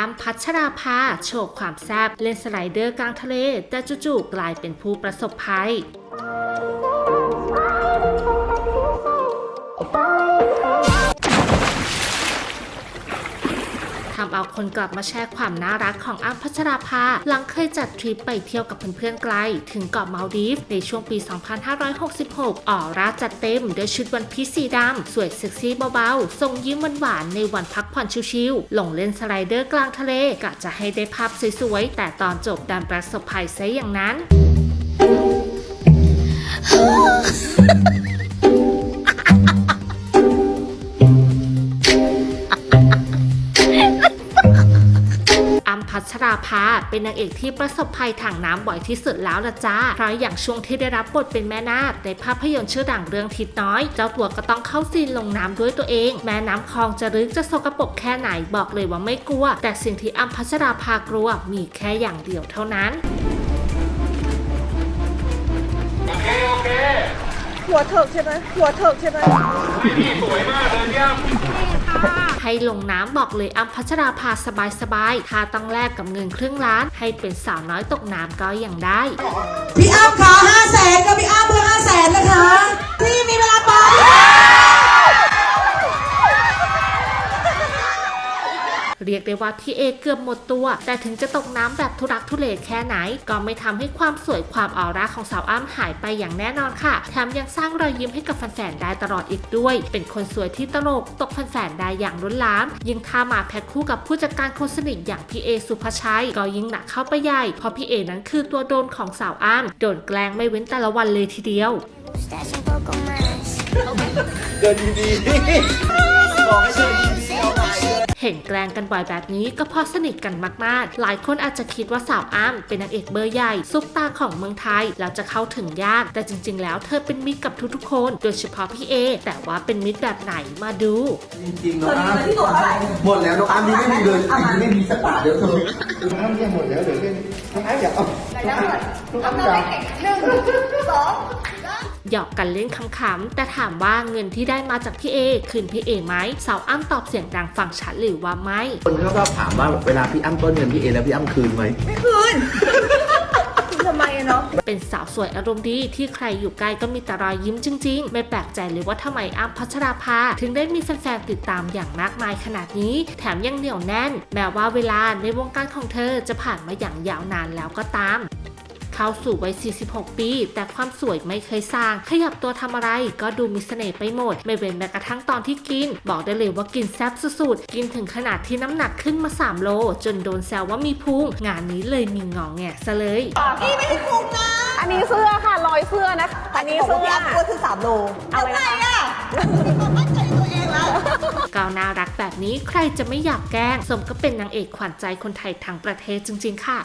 อัมพัชราภาโชว์ความแซ่บเล่นสไลเดอร์กลางทะเล แต่จู่ๆกลายเป็นผู้ประสบภัย ทำเอาคนกลับมาแชร์ความน่ารักของอ้ำพัชราภาหลังเคยจัดทริปไปเที่ยวกับเพื่อนๆไกล ถึงเกาะมาลดีฟในช่วงปี 2566 ออร่าจัดเต็มด้วยชุดวันพีซสีดำสวยเซ็กซี่เบาๆทรงยิ้มหวานๆในวันพักผ่อนชิลๆลงเล่นสไลเดอร์กลางทะเลกะจะให้ได้ภาพสวยๆแต่ตอนจบดันประสบภัยซะอย่างนั้น ราภาเป็นนางเอกที่ประสบภัยทางน้ำบ่อยที่สุดแล้วละจ้าเพราะอย่างช่วงที่ได้รับบทเป็นแม่นาคในภาพยนตร์ชื่อดังเรื่องทิดน้อย เจ้าตัวก็ต้องเข้าซีนลงน้ำด้วยตัวเอง แม่น้ำคลองจะลึกจะสกปรกแค่ไหนบอกเลยว่าไม่กลัว แต่สิ่งที่อัมพัชราภากลัวมีแค่อย่างเดียวเท่านั้น หัวเถิกใช่ไหมหัวเถิกใช่ไหมให้ลงน้ำบอกเลยอัมพัชราภาสบายๆถ้าต้องแลกกับเงินครึ่งล้าน ให้เป็นสาวน้อยตกน้ำก็ยังได้ พี่อ้ำขาห้าแสนกับพี่อ้ำเพื่อห้าแสนนะคะพี่มี ไปเรียกได้ว่าพี่เอเกือบหมดตัว แต่ถึงจะตกน้ำแบบทุรักทุเลแค่ไหน ก็ไม่ทำให้ความสวยความออร่าของสาวอ้ำหายไปอย่างแน่นอนค่ะ แถมยังสร้างรอยยิ้มให้กับแฟนๆได้ตลอดอีกด้วย เป็นคนสวยที่ตลกตกแฟนๆได้อย่างล้นหลาม ยิ่งถ้ามาแพ็คคู่กับผู้จัดการคนสนิทอย่างพี่เอสุภาชัยก็ยิ่งหนักเข้าไปใหญ่ เพราะพี่เอนั้นคือตัวโดนของสาวอ้ำโดนแกล้งไม่เว้นแต่ละวันเลยทีเดียว Stash and Coco Mash. เดินดีๆบอกให้เดินดีๆ เอาไปเห็นแกล้งกันบ่อยแบบนี้ก็เพราะสนิทกันมากๆ หลายคนอาจจะคิดว่าสาวอ้ำเป็นนางเอกเบอร์ใหญ่ซุปตาของเมืองไทยแล้วจะเข้าถึงยากแต่จริง ๆ แล้วเธอเป็นมิตรกับทุกๆคน โดยเฉพาะพี่เอ แต่ว่าเป็นมิตรแบบไหนมาดู จริงๆน้องอาร์มหมดแล้วน้องอาร์มนี่ไม่มีเลยจริงๆไม่มีสักบาทเดียวเธอน้องอาร์มเนี่ยหมดแล้วเดี๋ยวเล่นน้องอาร์มอยากเอาน้องอาร์มน้องอาร์มจ๋า หยอกกันเล่นขำๆแต่ถามว่าเงินที่ได้มาจากพี่เอคืนพี่เอไหมสาวอ้ำตอบเสียงดังฟังชัดหรือว่าไม่คนก็ชอบถามว่าเวลาพี่อ้ำต้นเงินพี่เอแล้วพี่อ้ำคืนไหมทำไมอะเนาะเป็นสาวสวยอารมณ์ดีที่ใครอยู่ใกล้ก็มีแต่รอยยิ้มจริง ๆ ไม่แปลกใจเลยว่าทำไมอ้ำพัชราภา ถึงได้มีแฟนๆติดตามอย่างมากมายขนาดนี้ แถมยังเหนียวแน่น แม้ว่าเวลาในวงการของเธอจะผ่านมาอย่างยาวนานแล้วก็ตาม เข้าสู่วัย 46 ปี แต่ความสวยไม่เคยสร้าง ขยับตัวทำอะไรก็ดูมีเสน่ห์ไปหมด ไม่เว้นแม้กระทั่งตอนที่กิน บอกได้เลยว่ากินแซ่บสุดๆ กินถึงขนาดที่น้ำหนักขึ้นมา 3 โล จนโดนแซวว่ามีพุง งานนี้เลยมีงองแงซะเลยอันนี้เสื้อค่ะรอยเสื้อนะ อันนี้เสื้อพี่อ้ำก็คือสามโลอะไรนะคะก้าวน่ารักแบบนี้ใครจะไม่อยากแกล้ง สมก็เป็นนางเอกขวัญใจคนไทยทั้งประเทศจริง ๆ ค่ะ